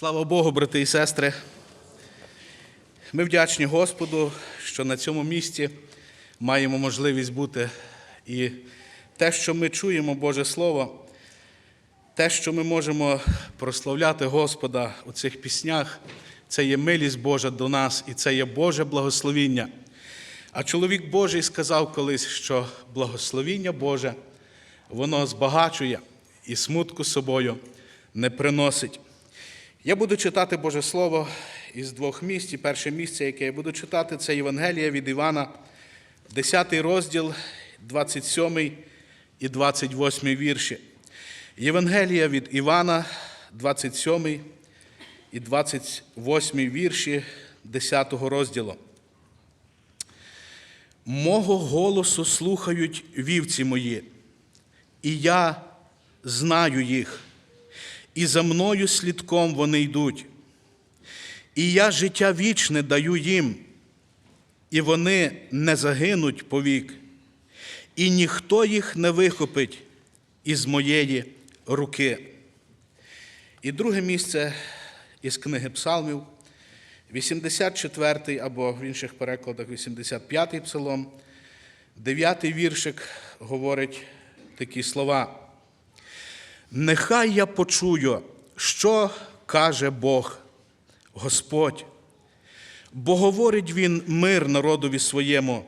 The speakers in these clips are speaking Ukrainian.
Слава Богу, брати і сестри. Ми вдячні Господу, що на цьому місці маємо можливість бути. І те, що ми чуємо, Боже Слово, те, що ми можемо прославляти Господа у цих піснях, це є милість Божа до нас і це є Боже благословіння. А чоловік Божий сказав колись, що благословіння Боже, воно збагачує і смутку собою не приносить. Я буду читати Боже Слово із двох місць. І перше місце, яке я буду читати, це Євангелія від Івана, 10 розділ, 27 і 28 вірші. Євангелія від Івана, 27 і 28 вірші 10 розділу. Мого голосу слухають вівці мої, і я знаю їх, і за мною слідком вони йдуть. І я життя вічне даю їм, і вони не загинуть повік, і ніхто їх не вихопить із моєї руки. І друге місце із книги Псалмів, 84-й або в інших перекладах 85-й псалом, 9 віршик говорить такі слова. Нехай я почую, що каже Бог, Господь, бо говорить Він мир народові своєму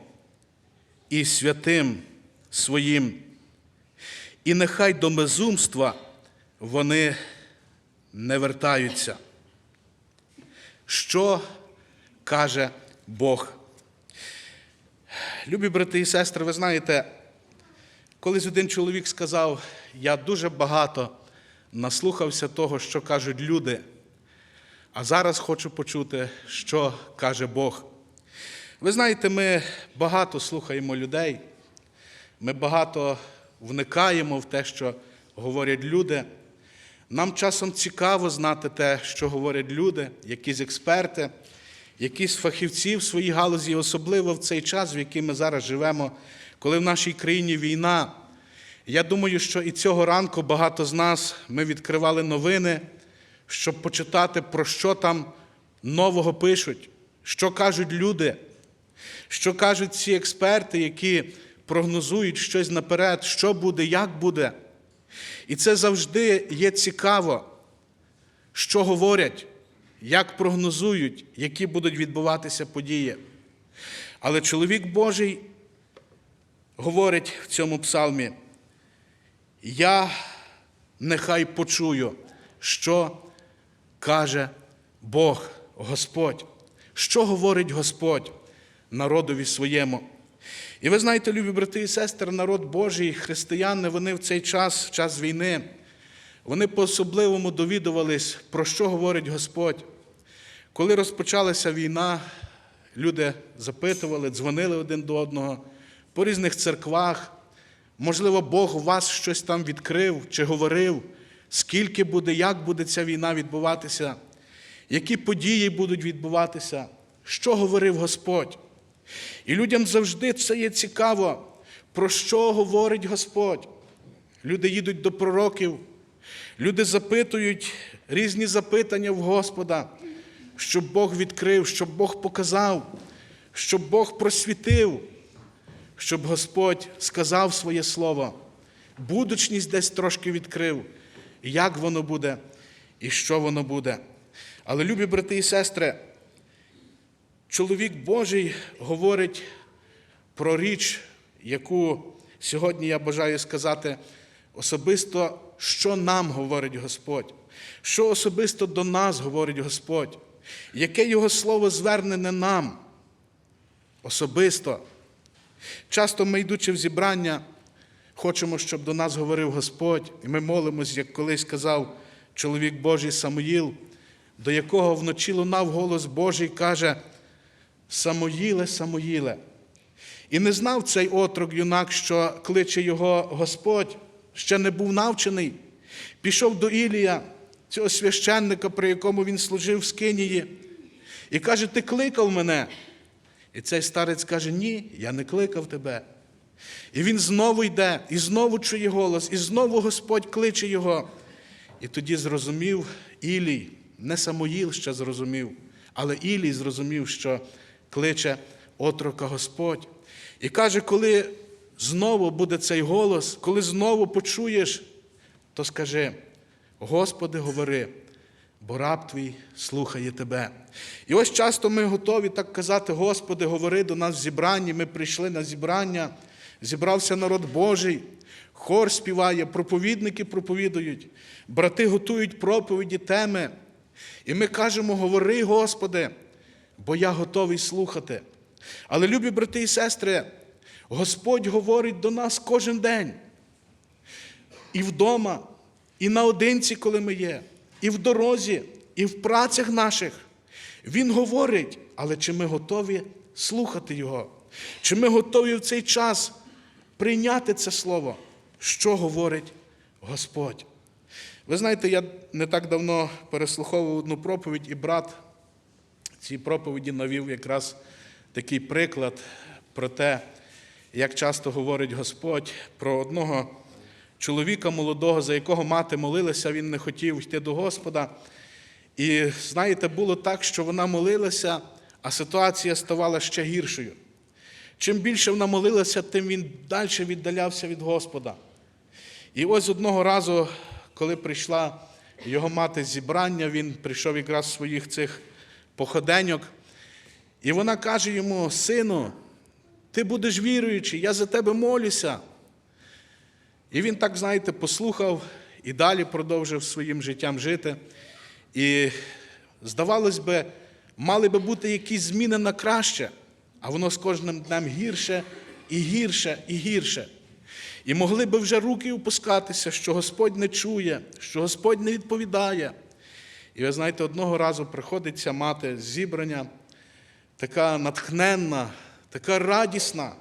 і святим своїм, і нехай до безумства вони не вертаються. Що каже Бог? Любі брати і сестри, ви знаєте, колись один чоловік сказав, я дуже багато наслухався того, що кажуть люди, а зараз хочу почути, що каже Бог. Ви знаєте, ми багато слухаємо людей, ми багато вникаємо в те, що говорять люди. Нам часом цікаво знати те, що говорять люди, якісь експерти, якісь фахівці в своїй галузі, особливо в цей час, в який ми зараз живемо, коли в нашій країні війна. Я думаю, що і цього ранку багато з нас ми відкривали новини, щоб почитати, про що там нового пишуть, що кажуть люди, що кажуть ці експерти, які прогнозують щось наперед, що буде, як буде. І це завжди є цікаво, що говорять, як прогнозують, які будуть відбуватися події. Але чоловік Божий говорить в цьому псалмі, я нехай почую, що каже Бог, Господь, що говорить Господь народові своєму. І ви знаєте, любі брати і сестри, народ Божий, християни, вони в цей час, в час війни, вони по-особливому довідувались, про що говорить Господь. Коли розпочалася війна, люди запитували, дзвонили один до одного по різних церквах. Можливо, Бог у вас щось там відкрив чи говорив, скільки буде, як буде ця війна відбуватися, які події будуть відбуватися, що говорив Господь. І людям завжди це є цікаво, про що говорить Господь. Люди їдуть до пророків, люди запитують різні запитання в Господа, щоб Бог відкрив, щоб Бог показав, щоб Бог просвітив, щоб Господь сказав своє слово, будучність десь трошки відкрив, як воно буде і що воно буде. Але, любі брати і сестри, чоловік Божий говорить про річ, яку сьогодні я бажаю сказати особисто, що нам говорить Господь, що особисто до нас говорить Господь, яке Його слово звернене нам особисто. Часто ми, йдучи в зібрання, хочемо, щоб до нас говорив Господь, і ми молимось, як колись сказав чоловік Божий Самуїл, до якого вночі лунав голос Божий, каже, Самоїле, Самоїле. І не знав цей отрок юнак, що кличе його Господь, ще не був навчений. Пішов до Ілія, цього священника, при якому він служив в Скинії, і каже: Ти кликав мене. І цей старець каже: Ні, я не кликав тебе. І він знову йде, і знову чує голос, і знову Господь кличе його. І тоді зрозумів Ілій, Не Самоїл ще зрозумів, але Ілій зрозумів, що кличе отрока Господь. І каже, коли знову буде цей голос, коли знову почуєш, то скажи: Господи, говори, бо раб твій слухає тебе. І ось часто ми готові так казати, Господи, говори до нас в зібранні. Ми прийшли на зібрання, зібрався народ Божий, хор співає, проповідники проповідують, брати готують проповіді, теми. І ми кажемо, говори, Господи, бо я готовий слухати. Але, любі брати і сестри, Господь говорить до нас кожен день. І вдома, і наодинці, коли ми є, і в дорозі, і в працях наших. Він говорить, але чи ми готові слухати Його? Чи ми готові в цей час прийняти це слово, що говорить Господь? Ви знаєте, я не так давно переслуховував одну проповідь, і брат цій проповіді навів якраз такий приклад про те, як часто говорить Господь про одного чоловіка молодого, за якого мати молилася, він не хотів йти до Господа. І знаєте, було так, що вона молилася, а ситуація ставала ще гіршою. Чим більше вона молилася, тим він далі віддалявся від Господа. І ось одного разу, коли прийшла його мати зібрання, він прийшов якраз своїх цих походеньок, і вона каже йому: Сину, ти будеш віруючий, я за тебе молюся. І він так, знаєте, послухав і далі продовжив своїм життям жити. І, здавалось би, мали би бути якісь зміни на краще, а воно з кожним днем гірше і гірше і гірше. І могли би вже руки опускатися, що Господь не чує, що Господь не відповідає. І ви знаєте, одного разу приходить ця мати зібрання, така натхненна, така радісна.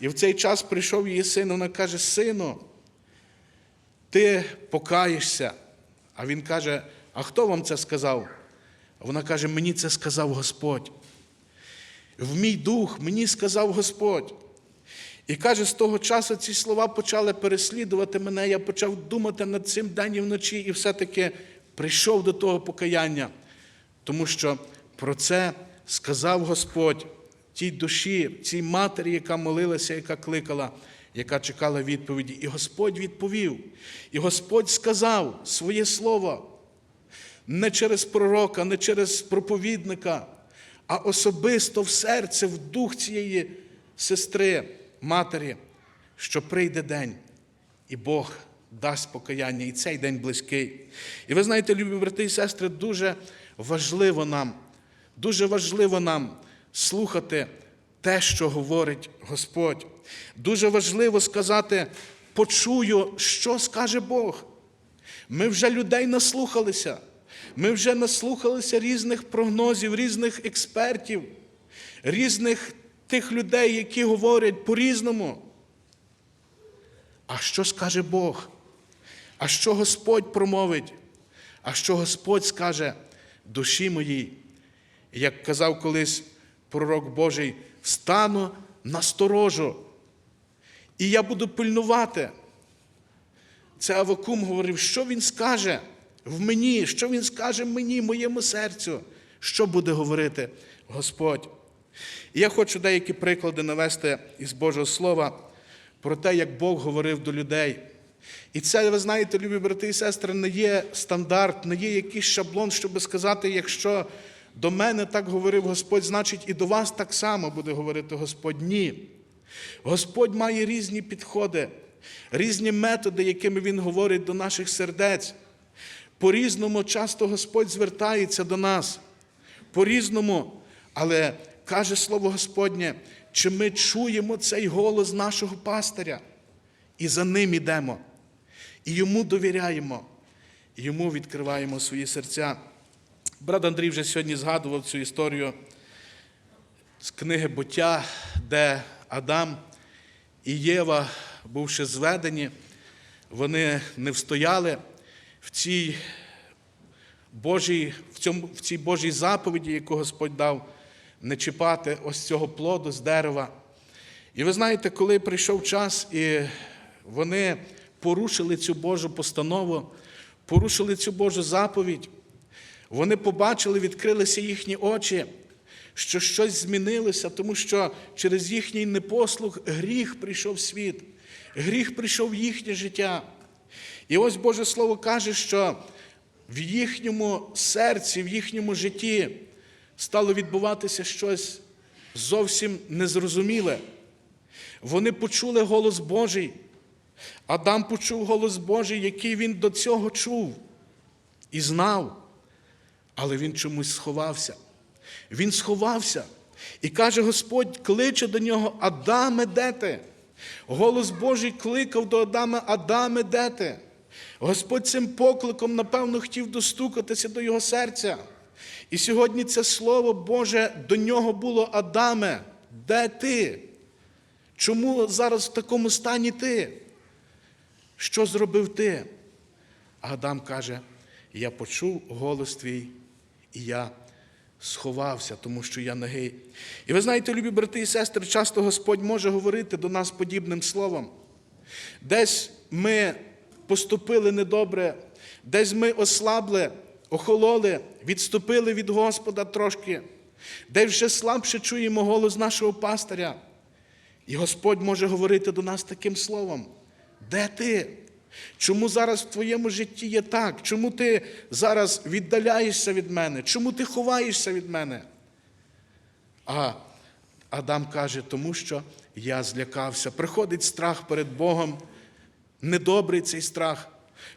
І в цей час прийшов її син, вона каже: Сину, ти покаєшся. А він каже: А хто вам це сказав? Вона каже: Мені це сказав Господь. В мій дух мені сказав Господь. І каже, з того часу ці слова почали переслідувати мене. Я почав думати над цим день і вночі, і все-таки прийшов до того покаяння, тому що про це сказав Господь тій душі, цій матері, яка молилася, яка кликала, яка чекала відповіді. І Господь відповів. І Господь сказав своє слово не через пророка, не через проповідника, а особисто в серце, в дух цієї сестри, матері, що прийде день, і Бог дасть покаяння, і цей день близький. І ви знаєте, любі брати і сестри, дуже важливо нам, дуже важливо нам слухати те, що говорить Господь. Дуже важливо сказати, почую, що скаже Бог. Ми вже людей наслухалися. Ми вже наслухалися різних прогнозів, різних експертів, різних тих людей, які говорять по-різному. А що скаже Бог? А що Господь промовить? А що Господь скаже душі моїй? Як казав колись пророк Божий, встану насторожу, і я буду пильнувати. Це Авакум говорив, що він скаже в мені, що він скаже мені, моєму серцю, що буде говорити Господь. І я хочу деякі приклади навести із Божого Слова про те, як Бог говорив до людей. І це, ви знаєте, любі брати і сестри, не є стандарт, не є якийсь шаблон, щоб сказати, якщо до мене так говорив Господь, значить і до вас так само буде говорити Господь. Ні. Господь має різні підходи, різні методи, якими Він говорить до наших сердець. По-різному часто Господь звертається до нас. По-різному, але каже Слово Господнє, чи ми чуємо цей голос нашого пастиря і за ним ідемо, і йому довіряємо, і йому відкриваємо свої серця. Брат Андрій вже сьогодні згадував цю історію з книги буття, де Адам і Єва, бувши зведені, вони не встояли в цій Божій, в, цьому, в цій Божій заповіді, яку Господь дав, не чіпати ось цього плоду з дерева. І ви знаєте, коли прийшов час, і вони порушили цю Божу постанову, порушили цю Божу заповідь, Вони побачили, відкрилися їхні очі, що щось змінилося, тому що через їхній непослух гріх прийшов в світ, гріх прийшов в їхнє життя. І ось Боже Слово каже, що в їхньому серці, в їхньому житті стало відбуватися щось зовсім незрозуміле. Вони почули голос Божий. Адам почув голос Божий, який він до цього чув і знав, але він чомусь сховався. Він сховався. І каже Господь, кличе до нього, Адаме, де ти? Голос Божий кликав до Адама, Адаме, де ти? Господь цим покликом, напевно, хотів достукатися до його серця. І сьогодні це Слово Боже до нього було Адаме, де ти? Чому зараз в такому стані ти? Що зробив ти? Адам каже: Я почув голос твій, і я сховався, тому що я нагий. І ви знаєте, любі брати і сестри, часто Господь може говорити до нас подібним словом. Десь ми поступили недобре, десь ми ослабли, охололи, відступили від Господа трошки, десь вже слабше чуємо голос нашого пастиря. І Господь може говорити до нас таким словом. Де ти? Чому зараз в твоєму житті є так? Чому ти зараз віддаляєшся від мене? Чому ти ховаєшся від мене? А Адам каже, тому що я злякався. Приходить страх перед Богом, недобрий цей страх.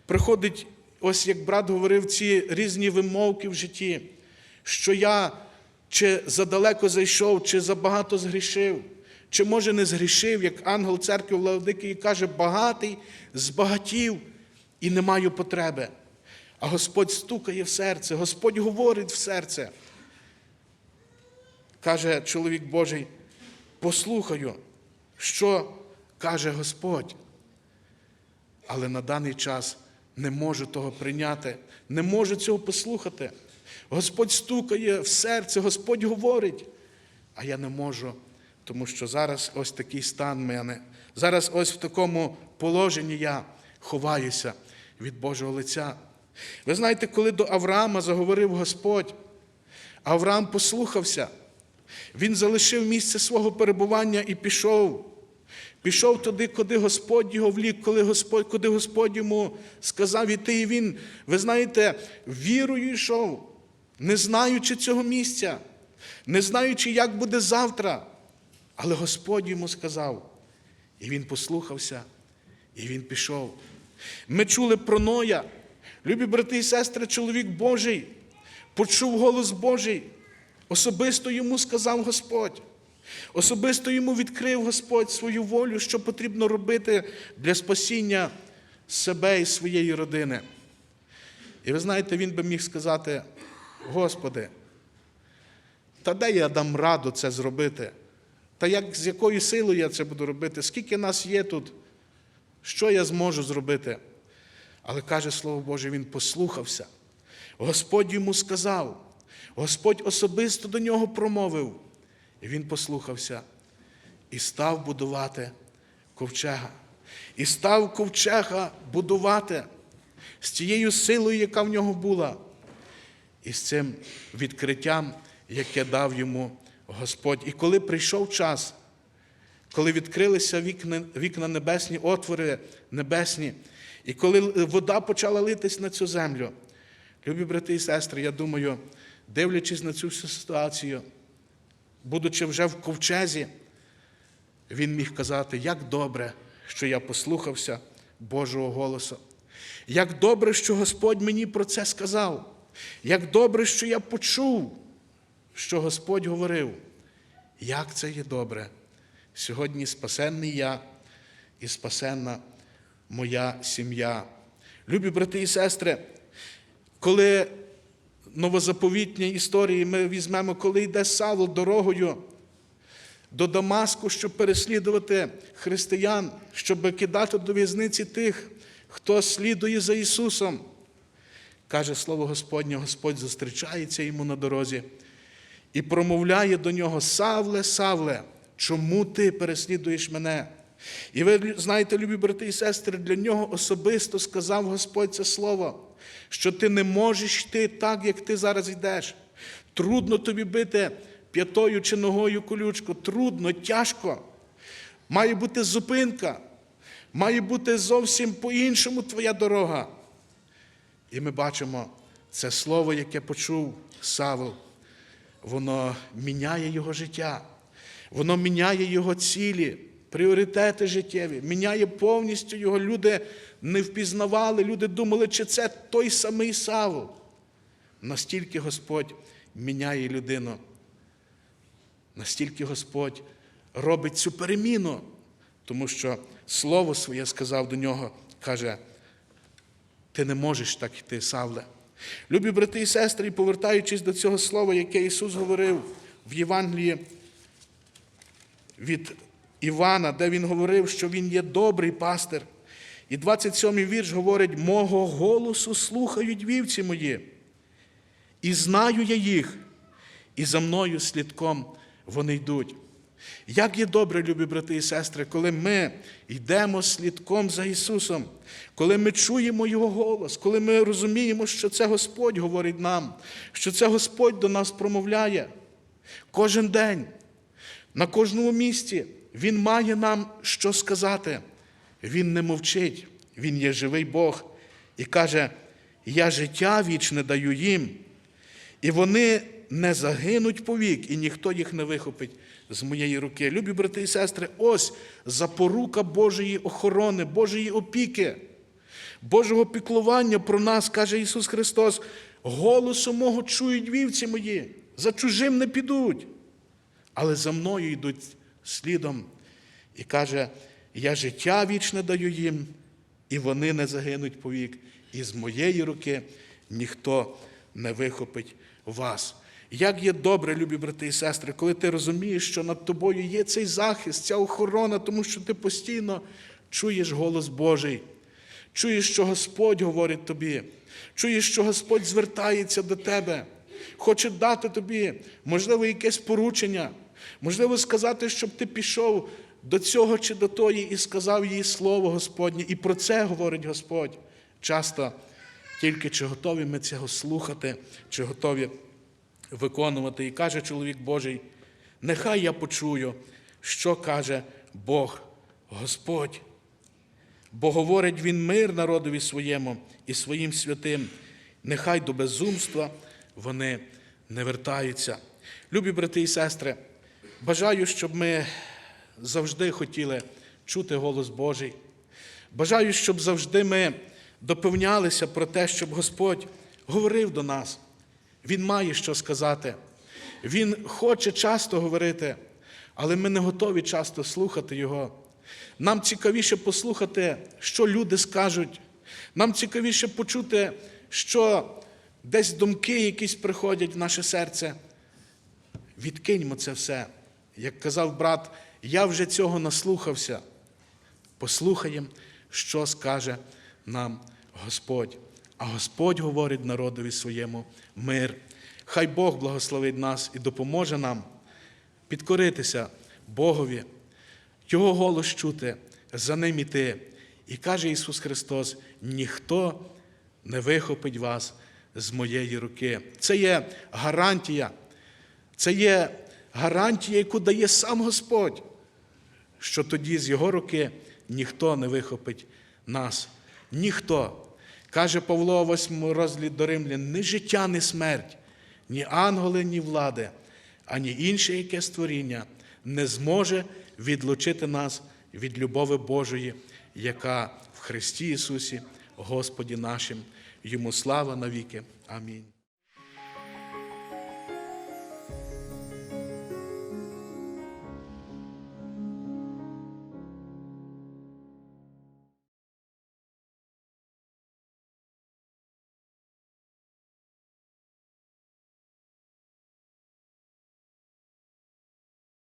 Приходить, ось як брат говорив, ці різні вимовки в житті, що я чи задалеко зайшов, чи забагато згрішив. Чи може не згрішив, як ангел церкви Лаодикії каже, багатий, збагатів і не маю потреби. А Господь стукає в серце, Господь говорить в серце. Каже чоловік Божий, послухаю, що каже Господь. Але на даний час не можу того прийняти, не можу цього послухати. Господь стукає в серце, Господь говорить, а я не можу тому що зараз ось такий стан мене. Зараз ось в такому положенні я ховаюся від Божого лиця. Ви знаєте, коли до Авраама заговорив Господь, Авраам послухався, він залишив місце свого перебування і пішов. Пішов туди, куди Господь його влік, коли Господь, куди Господь йому сказав іти, і він, ви знаєте, вірою йшов, не знаючи цього місця, не знаючи, як буде завтра. Але Господь йому сказав, і він послухався, і він пішов. Ми чули про Ноя. Любі брати і сестри, чоловік Божий, почув голос Божий. Особисто йому сказав Господь. Особисто йому відкрив Господь свою волю, що потрібно робити для спасіння себе і своєї родини. І ви знаєте, він би міг сказати: Господи, та де я дам раду це зробити? Та як, з якою силою я це буду робити? Скільки нас є тут? Що я зможу зробити? Але каже Слово Боже, він послухався. Господь йому сказав, Господь особисто до нього промовив. І він послухався і став будувати ковчега. І став ковчега будувати з тією силою, яка в нього була, і з цим відкриттям, яке дав йому Господь. І коли прийшов час, коли відкрилися вікна, вікна небесні, отвори небесні, і коли вода почала литись на цю землю, любі брати і сестри, я думаю, дивлячись на цю всю ситуацію, будучи вже в ковчезі, він міг казати, як добре, що я послухався Божого голосу. Як добре, що Господь мені про це сказав, як добре, що я почув що Господь говорив, як це є добре. Сьогодні спасенний я і спасенна моя сім'я. Любі брати і сестри, коли новозаповітні історії ми візьмемо, коли йде Савл дорогою до Дамаску, щоб переслідувати християн, щоб кидати до в'язниці тих, хто слідує за Ісусом. Каже Слово Господнє, Господь зустрічається йому на дорозі і промовляє до нього: Савле, Савле, чому ти переслідуєш мене? І ви знаєте, любі брати і сестри, для нього особисто сказав Господь це слово. що ти не можеш йти так, як ти зараз йдеш. Трудно тобі бити п'ятою чи ногою колючку, трудно, тяжко. Має бути зупинка, має бути зовсім по-іншому твоя дорога. І ми бачимо це слово, яке почув Савл, воно міняє його життя, воно міняє його цілі, пріоритети життєві, міняє повністю його. Люди не впізнавали, люди думали, чи це той самий Савл. Настільки Господь міняє людину, настільки Господь робить цю переміну, тому що Слово своє сказав до нього, каже, ти не можеш так йти, Савле. Любі брати і сестри, повертаючись до цього слова, яке Ісус говорив в Євангелії від Івана, де Він говорив, що Він є добрий пастир. І 27-й вірш говорить: мого голосу слухають вівці мої, і знаю я їх, і за мною слідком вони йдуть. Як є добре, любі брати і сестри, коли ми йдемо слідком за Ісусом, коли ми чуємо Його голос, коли ми розуміємо, що це Господь говорить нам, що це Господь до нас промовляє кожен день, на кожному місці Він має нам що сказати. Він не мовчить, Він є живий Бог і каже: Я життя вічне даю їм, і вони не загинуть повік, і ніхто їх не вихопить з моєї руки. Любі брати і сестри, ось запорука Божої охорони, Божої опіки, Божого піклування про нас, каже Ісус Христос. Голосу мого чують вівці мої, за чужим не підуть, але за мною йдуть слідом. І каже, я життя вічне даю їм, і вони не загинуть повік, і з моєї руки ніхто не вихопить вас. Як є добре, любі брати і сестри, коли ти розумієш, що над тобою є цей захист, ця охорона, тому що ти постійно чуєш голос Божий, чуєш, що Господь говорить тобі, чуєш, що Господь звертається до тебе, хоче дати тобі, можливо, якесь поручення, можливо, сказати, щоб ти пішов до цього чи до тої і сказав їй слово Господнє. І про це говорить Господь часто. Тільки чи готові ми цього слухати, чи готові виконувати. І каже чоловік Божий, нехай я почую, що каже Бог Господь. Бо говорить Він мир народові своєму і своїм святим, нехай до безумства вони не вертаються. Любі брати і сестри, бажаю, щоб ми завжди хотіли чути голос Божий. Бажаю, щоб завжди ми допевнялися про те, щоб Господь говорив до нас. Він має що сказати. Він хоче часто говорити, але ми не готові часто слухати Його. Нам цікавіше послухати, що люди скажуть. Нам цікавіше почути, що десь думки якісь приходять в наше серце. Відкиньмо це все. Як казав брат, я вже цього наслухався. Послухаємо, що скаже нам Господь. А Господь говорить народові своєму мир. Хай Бог благословить нас і допоможе нам підкоритися Богові, Його голос чути, за ним іти. І каже Ісус Христос: ніхто не вихопить вас з моєї руки. Це є гарантія, це є гарантія, яку дає сам Господь, що тоді з Його руки ніхто не вихопить нас. Ніхто. Каже Павло, у 8 розділі до Римлян, ні життя, ні смерть, ні ангели, ні влади, ані інше яке створіння не зможе відлучити нас від любови Божої, яка в Христі Ісусі, Господі нашим, йому слава навіки. Амінь.